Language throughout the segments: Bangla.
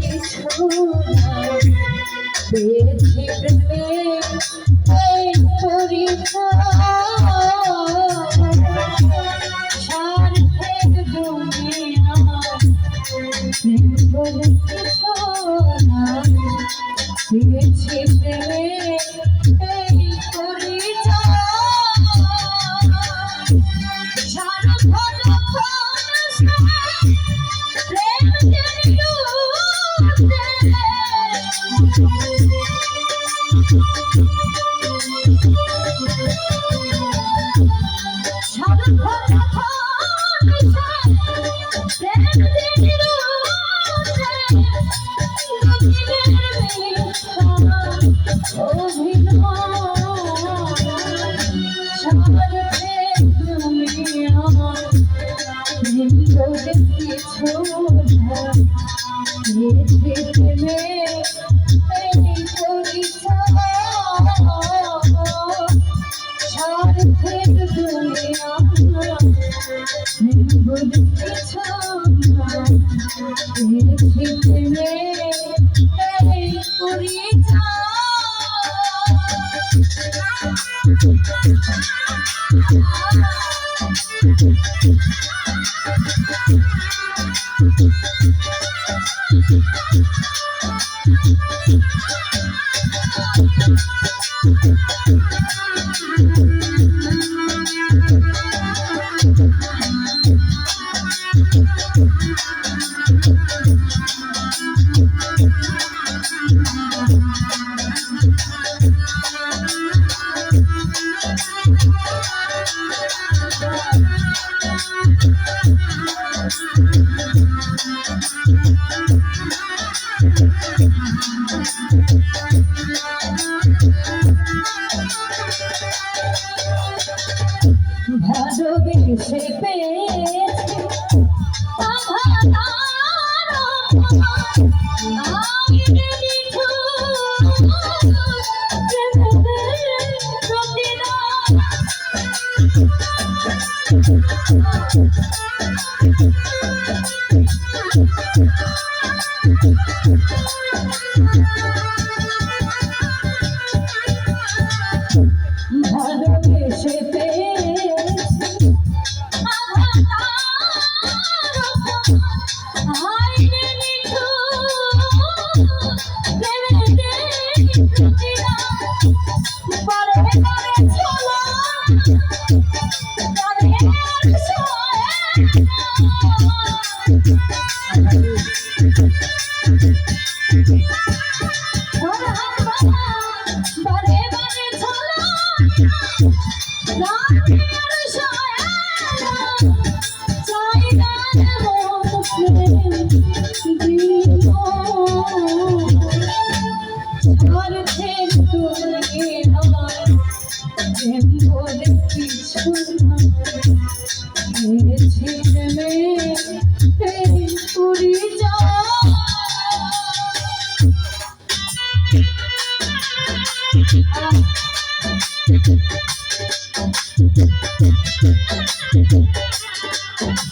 কিছু নাই Better than you. ভালোবেসে পেয়েছি ভালোবেসে Thank you.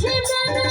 Timberland.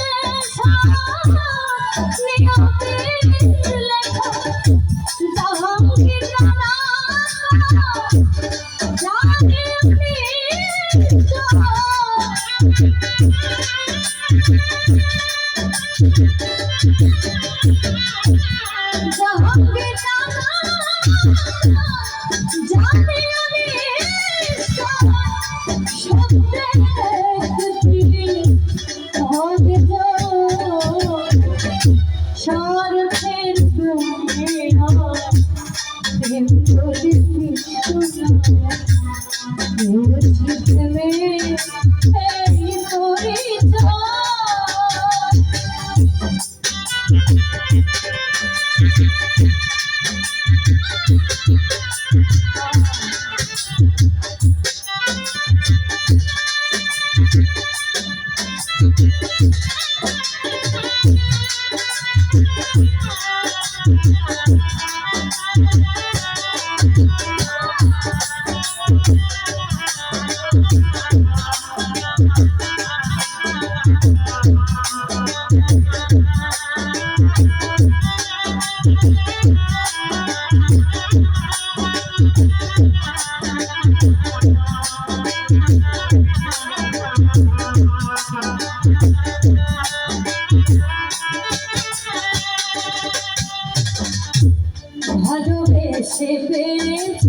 ভালোবেসে পেয়েছে